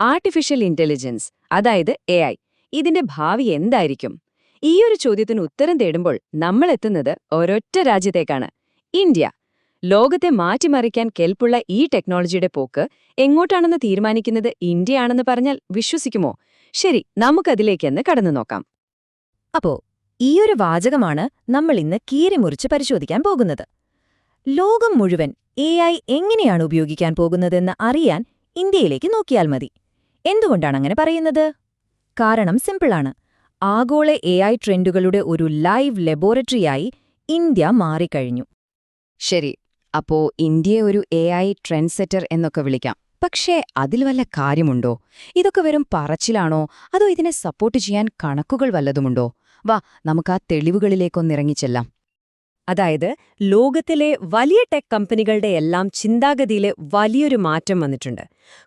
Artificial intelligence അതായത് A I ഇതിന്റെ ഭാവി എന്തായിരിക്കും? ഈ ഒരു ചോദ്യത്തിന് ഉത്തരം തേടുമ്പോൾ നമ്മൾ എത്തുന്നത് ഒരൊറ്റ രാജ്യത്തേക്കാണ്. ഇന്ത്യ. ലോകത്തെ മാറ്റിമറിക്കാൻ കെൽപ്പുള്ള ഈ ടെക്നോളജിയുടെ പോക്ക് എങ്ങോട്ടാണെന്ന് തീരുമാനിക്കുന്നത് ഇന്ത്യയാണെന്ന് പറഞ്ഞാൽ വിശ്വസിക്കുമോ? ശരി നമുക്കതിലേക്കെന്ന് കടന്നു നോക്കാം. അപ്പോ ഈയൊരു വാചകമാണ് നമ്മൾ ഇന്ന് കീറിമുറിച്ച് പരിശോധിക്കാൻ പോകുന്നത്. ലോകം മുഴുവൻ എ എങ്ങനെയാണ് ഉപയോഗിക്കാൻ പോകുന്നതെന്ന് അറിയാൻ ഇന്ത്യയിലേക്ക് നോക്കിയാൽ മതി. എന്തുകൊണ്ടാണ് അങ്ങനെ പറയുന്നത്? കാരണം സിമ്പിളാണ്. ആഗോള എ ഐ ട്രെൻഡുകളുടെ ഒരു ലൈവ് ലബോറട്ടറിയായി ഇന്ത്യ മാറിക്കഴിഞ്ഞു. ശരി അപ്പോ ഇന്ത്യയെ ഒരു എ ഐ ട്രെൻഡ് സെറ്റർ എന്നൊക്കെ വിളിക്കാം. പക്ഷേ അതിൽ വല്ല കാര്യമുണ്ടോ? ഇതൊക്കെ വെറും പറച്ചിലാണോ? അതോ ഇതിനെ സപ്പോർട്ട് ചെയ്യാൻ കണക്കുകൾ വല്ലതുമുണ്ടോ? വാ നമുക്ക് ആ തെളിവുകളിലേക്കൊന്നിറങ്ങിച്ചെല്ലാം അതായത് ലോകത്തിലെ വലിയ ടെക് കമ്പനികളുടെ എല്ലാം ചിന്താഗതിയിലെ വലിയൊരു മാറ്റം വന്നിട്ടുണ്ട്.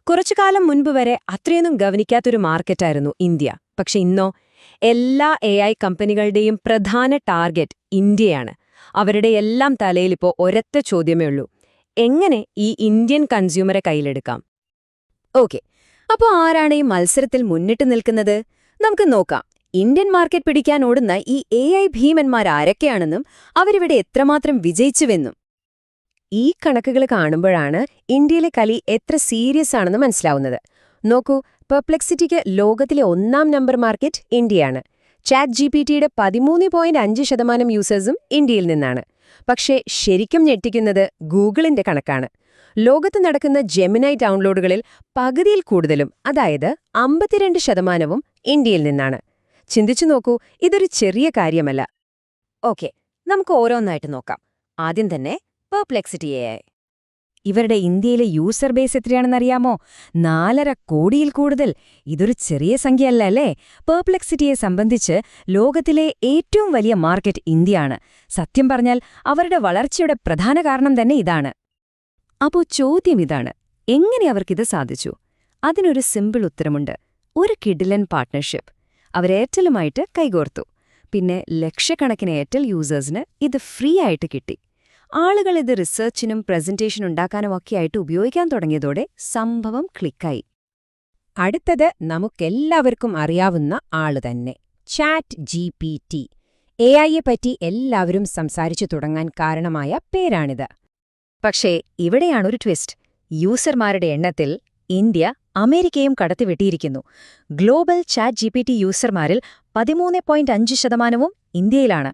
കുറച്ചു കാലം മുൻപ് വരെ അത്രയൊന്നും ഗവനിക്കാത്തൊരു മാർക്കറ്റായിരുന്നു ഇന്ത്യ. പക്ഷെ ഇന്നോ എല്ലാ എ ഐ കമ്പനികളുടെയും പ്രധാന ടാർഗറ്റ് ഇന്ത്യയാണ്. അവരുടെ എല്ലാം തലയിലിപ്പോ ഒരൊറ്റ ചോദ്യമേ ഉള്ളൂ. എങ്ങനെ ഈ ഇന്ത്യൻ കൺസ്യൂമറെ കയ്യിലെടുക്കാം? ഓക്കെ. അപ്പോൾ ആരാണ് ഈ മത്സരത്തിൽ മുന്നിട്ട് നിൽക്കുന്നത്? നമുക്ക് നോക്കാം. ഇന്ത്യൻ മാർക്കറ്റ് പിടിക്കാൻ ഓടുന്ന ഈ എ ഐ ഭീമന്മാരാരൊക്കെയാണെന്നും അവരിവിടെ എത്രമാത്രം വിജയിച്ചുവെന്നും ഈ കണക്കുകൾ കാണുമ്പോഴാണ് ഇന്ത്യയിലെ കളി എത്ര സീരിയസ് ആണെന്ന് മനസ്സിലാവുന്നത്. നോക്കൂ പെർപ്ലെക്സിറ്റിക്ക് ലോകത്തിലെ ഒന്നാം നമ്പർ മാർക്കറ്റ് ഇന്ത്യയാണ്. ചാറ്റ് ജി പി ടിയുടെ പതിമൂന്ന് പോയിന്റ് അഞ്ച് ശതമാനം യൂസേഴ്സും ഇന്ത്യയിൽ നിന്നാണ്. പക്ഷേ ശരിക്കും ഞെട്ടിക്കുന്നത് ഗൂഗിളിന്റെ കണക്കാണ്. ലോകത്ത് നടക്കുന്ന ജെമിനൈ ഡൗൺലോഡുകളിൽ പകുതിയിൽ കൂടുതലും അതായത് അമ്പത്തിരണ്ട് ശതമാനവും ഇന്ത്യയിൽ നിന്നാണ്. ചിന്തിച്ചു നോക്കൂ ഇതൊരു ചെറിയ കാര്യമല്ല. ഓക്കെ നമുക്ക് ഓരോന്നായിട്ട് നോക്കാം. ആദ്യം തന്നെ പെർപ്ലെക്സിറ്റി എ ഐ. ഇവരുടെ ഇന്ത്യയിലെ യൂസർ ബേസ് എത്രയാണെന്നറിയാമോ? നാലര കോടിയിൽ കൂടുതൽ. ഇതൊരു ചെറിയ സംഖ്യയല്ല അല്ലേ? പെർപ്ലെക്സിറ്റിയെ സംബന്ധിച്ച് ലോകത്തിലെ ഏറ്റവും വലിയ മാർക്കറ്റ് ഇന്ത്യയാണ്. സത്യം പറഞ്ഞാൽ അവരുടെ വളർച്ചയുടെ പ്രധാന കാരണം തന്നെ ഇതാണ്. അപ്പോൾ ചോദ്യം ഇതാണ് എങ്ങനെ അവർക്കിത് സാധിച്ചു? അതിനൊരു സിമ്പിൾ ഉത്തരമുണ്ട്. ഒരു കിഡിലൻ പാർട്ട്ണർഷിപ്പ്. അവർ എയർടെലുമായിട്ട് കൈകോർത്തു. പിന്നെ ലക്ഷക്കണക്കിന് എയർടെൽ യൂസേഴ്സിന് ഇത് ഫ്രീ ആയിട്ട് കിട്ടി. ആളുകൾ ഇത് റിസർച്ചിനും പ്രസന്റേഷൻ ഉണ്ടാക്കാനും ഒക്കെയായിട്ട് ഉപയോഗിക്കാൻ തുടങ്ങിയതോടെ സംഭവം ക്ലിക്കായി. അടുത്തത് നമുക്കെല്ലാവർക്കും അറിയാവുന്ന ആൾ തന്നെ chat G P T A ഐയെപ്പറ്റി എല്ലാവരും സംസാരിച്ചു തുടങ്ങാൻ കാരണമായ പേരാണിത്. പക്ഷേ ഇവിടെയാണൊരു ട്വിസ്റ്റ്. യൂസർമാരുടെ എണ്ണത്തിൽ ഇന്ത്യ അമേരിക്കയും കടത്തിവെട്ടിയിരിക്കുന്നു. Global chat G P T യൂസർമാരിൽ പതിമൂന്ന് പോയിന്റ് അഞ്ച് ശതമാനവും ഇന്ത്യയിലാണ്.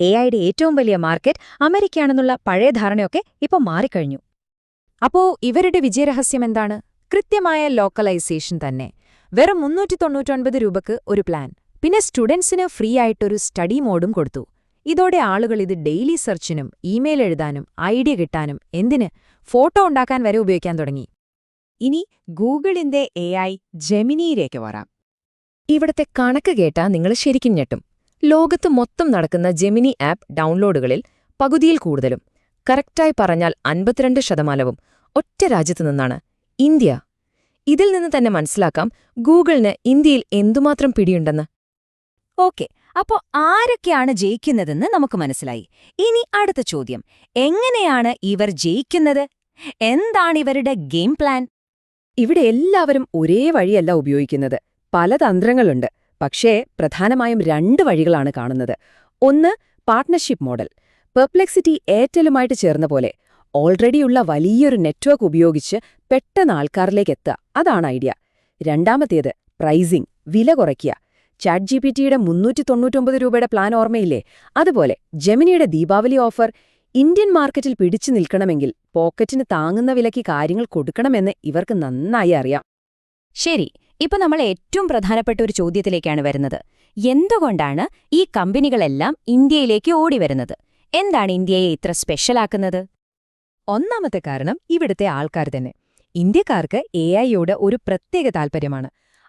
എ ഐയുടെ ഏറ്റവും വലിയ മാർക്കറ്റ് അമേരിക്കയാണെന്നുള്ള പഴയ ധാരണയൊക്കെ ഇപ്പോൾ മാറിക്കഴിഞ്ഞു. അപ്പോ ഇവരുടെ വിജയരഹസ്യം എന്താണ്? കൃത്യമായ ലോക്കലൈസേഷൻ തന്നെ. വെറും മുന്നൂറ്റി തൊണ്ണൂറ്റൊൻപത് രൂപക്ക് ഒരു പ്ലാൻ പിന്നെ സ്റ്റുഡൻസിന് ഫ്രീ ആയിട്ടൊരു സ്റ്റഡി മോഡും കൊടുത്തു. ഇതോടെ ആളുകൾ ഇത് ഡെയിലി സെർച്ചിനും ഇമെയിൽ എഴുതാനും ഐഡിയ കിട്ടാനും എന്തിന്? ഫോട്ടോ ഉണ്ടാക്കാൻ വരെ ഉപയോഗിക്കാൻ തുടങ്ങി. ഇനി ഗൂഗിളിന്റെ എ ഐ ജെമിനിയിലേക്ക് വരാം. ഇവിടത്തെ കണക്ക് കേട്ടാ നിങ്ങൾ ശരിക്കും ഞെട്ടും. ലോകത്ത് മൊത്തം നടക്കുന്ന ജെമിനി ആപ്പ് ഡൗൺലോഡുകളിൽ പകുതിയിൽ കൂടുതലും കറക്റ്റായി പറഞ്ഞാൽ അൻപത്തിരണ്ട് ശതമാനവും ഒറ്റ രാജ്യത്തു നിന്നാണ് ഇന്ത്യ. ഇതിൽ നിന്ന് തന്നെ മനസ്സിലാക്കാം ഗൂഗിളിന് ഇന്ത്യയിൽ എന്തുമാത്രം പിടിയുണ്ടെന്ന്. ഓക്കെ അപ്പോ ആരൊക്കെയാണ് ജയിക്കുന്നതെന്ന് നമുക്ക് മനസ്സിലായി. ഇനി അടുത്ത ചോദ്യം എങ്ങനെയാണ് ഇവർ ജയിക്കുന്നത്? എന്താണ് ഇവരുടെ ഗെയിം പ്ലാൻ? ഇവിടെ എല്ലാവരും ഒരേ വഴിയല്ല ഉപയോഗിക്കുന്നത്. പല തന്ത്രങ്ങളുണ്ട്. പക്ഷേ പ്രധാനമായും രണ്ട് വഴികളാണ് കാണുന്നത്. ഒന്ന് പാർട്ട്ണർഷിപ്പ് മോഡൽ പെർപ്ലെക്സിറ്റി എയർടെലുമായിട്ട് ചേർന്ന പോലെ ഓൾറെഡിയുള്ള വലിയൊരു നെറ്റ്വർക്ക് ഉപയോഗിച്ച് പെട്ടെന്ന് ആൾക്കാരിലേക്ക് എത്തുക. അതാണ് ഐഡിയ രണ്ടാമത്തേത് പ്രൈസിംഗ് വില കുറയ്ക്കുക. ചാറ്റ് ജി പി ടിയുടെ മുന്നൂറ്റി തൊണ്ണൂറ്റൊമ്പത് രൂപയുടെ പ്ലാൻ ഓർമ്മയില്ലേ? അതുപോലെ ജെമിനിയുടെ ദീപാവലി ഓഫർ ഇന്ത്യൻ മാർക്കറ്റിൽ പിടിച്ചു നിൽക്കണമെങ്കിൽ പോക്കറ്റിന് താങ്ങുന്ന വിലയ്ക്ക് കാര്യങ്ങൾ കൊടുക്കണമെന്ന് ഇവർക്ക് നന്നായി അറിയാം. ശരി ഇപ്പൊ നമ്മൾ ഏറ്റവും പ്രധാനപ്പെട്ട ഒരു ചോദ്യത്തിലേക്കാണ് വരുന്നത്. എന്തുകൊണ്ടാണ് ഈ കമ്പനികളെല്ലാം ഇന്ത്യയിലേക്ക് ഓടി വരുന്നത് എന്താണ് ഇന്ത്യയെ ഇത്ര സ്പെഷ്യലാക്കുന്നത്? ഒന്നാമത്തെ കാരണം ഇവിടുത്തെ ആൾക്കാർ തന്നെ. ഇന്ത്യക്കാർക്ക് എ ഐയോട് ഒരു പ്രത്യേക താൽപ്പര്യമാണ്.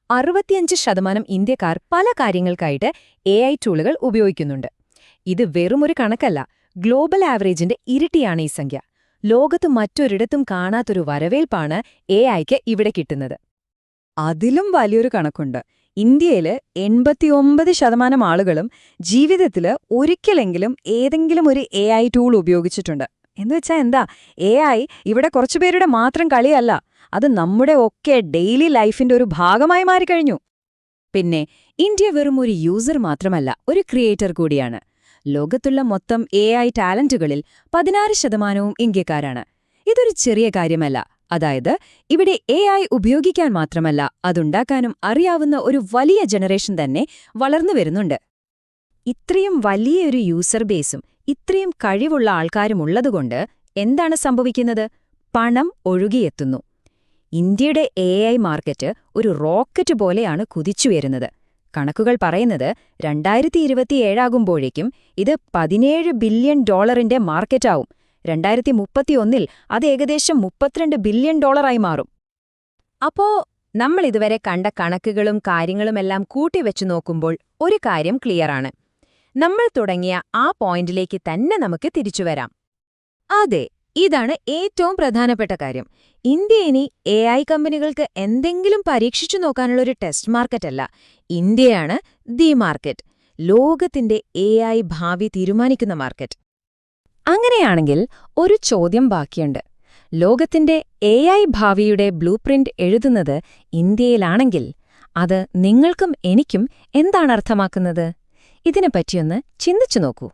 അറുപത്തിയഞ്ച് ശതമാനം ഇന്ത്യക്കാർ പല കാര്യങ്ങൾക്കായിട്ട് എ ഐ ടൂളുകൾ ഉപയോഗിക്കുന്നുണ്ട്. ഇത് വെറുമൊരു കണക്കല്ല. ഗ്ലോബൽ ആവറേജിന്റെ ഇരട്ടിയാണ് ഈ സംഖ്യ. ലോകത്ത് മറ്റൊരിടത്തും കാണാത്തൊരു വരവേൽപ്പാണ് എ ഐക്ക് ഇവിടെ കിട്ടുന്നത്. അതിലും വലിയൊരു കണക്കുണ്ട്. ഇന്ത്യയിൽ എൺപത്തിയൊമ്പത് ശതമാനം ആളുകളും ജീവിതത്തിൽ ഒരിക്കലെങ്കിലും ഏതെങ്കിലും ഒരു എ ഐ ടൂൾ ഉപയോഗിച്ചിട്ടുണ്ട്. എന്നുവെച്ചാ എന്താ? എ ഐ ഇവിടെ കുറച്ചുപേരുടെ മാത്രം കളിയല്ല. അത് നമ്മുടെ ഒക്കെ ഡെയിലി ലൈഫിന്റെ ഒരു ഭാഗമായി മാറിക്കഴിഞ്ഞു. പിന്നെ ഇന്ത്യ വെറും ഒരു യൂസർ മാത്രമല്ല ഒരു ക്രിയേറ്റർ കൂടിയാണ്. ലോകത്തുള്ള മൊത്തം എ ഐ ടാലന്റുകളിൽ പതിനാറ് ശതമാനവും ഇന്ത്യക്കാരാണ്. ഇതൊരു ചെറിയ കാര്യമല്ല. അതായത് ഇവിടെ എ ഐ ഉപയോഗിക്കാൻ മാത്രമല്ല അതുണ്ടാക്കാനും അറിയാവുന്ന ഒരു വലിയ ജനറേഷൻ തന്നെ വളർന്നു വരുന്നുണ്ട്. ഇത്രയും വലിയൊരു യൂസർ ബേസും ഇത്രയും കഴിവുള്ള ആൾക്കാരും ഉള്ളതുകൊണ്ട് എന്താണ് സംഭവിക്കുന്നത്? പണം ഒഴുകിയെത്തുന്നു. ഇന്ത്യയുടെ എ ഐ മാർക്കറ്റ് ഒരു റോക്കറ്റ് പോലെയാണ് കുതിച്ചുയരുന്നത്. കണക്കുകൾ പറയുന്നത് രണ്ടായിരത്തി ഇരുപത്തിയേഴാകുമ്പോഴേക്കും ഇത് പതിനേഴ് ബില്യൺ ഡോളറിന്റെ മാർക്കറ്റാവും. രണ്ടായിരത്തി മുപ്പത്തിയൊന്നിൽ അത് ഏകദേശം മുപ്പത്തിരണ്ട് ബില്യൺ ഡോളറായി മാറും. അപ്പോ നമ്മൾ ഇതുവരെ കണ്ട കണക്കുകളും കാര്യങ്ങളുമെല്ലാം കൂട്ടിവെച്ചു നോക്കുമ്പോൾ ഒരു കാര്യം ക്ലിയറാണ്. നമ്മൾ തുടങ്ങിയ ആ പോയിന്റിലേക്ക് തന്നെ നമുക്ക് തിരിച്ചുവരാം അതെ ഇതാണ് ഏറ്റവും പ്രധാനപ്പെട്ട കാര്യം. ഇന്ത്യ ഇനി എ ഐ കമ്പനികൾക്ക് എന്തെങ്കിലും പരീക്ഷിച്ചു നോക്കാനുള്ള ഒരു ടെസ്റ്റ് മാർക്കറ്റല്ല ഇന്ത്യയാണ് ദി മാർക്കറ്റ്. ലോകത്തിന്റെ എ ഐ ഭാവി തീരുമാനിക്കുന്ന മാർക്കറ്റ്. അങ്ങനെയാണെങ്കിൽ ഒരു ചോദ്യം ബാക്കിയുണ്ട്. ലോകത്തിന്റെ എ ഐ ഭാവിയുടെ ബ്ലൂ പ്രിന്റ് എഴുതുന്നത് ഇന്ത്യയിലാണെങ്കിൽ അത് നിങ്ങൾക്കും എനിക്കും എന്താണ് അർത്ഥമാക്കുന്നത്? ഇതിനെപ്പറ്റിയൊന്ന് ചിന്തിച്ചു നോക്കൂ.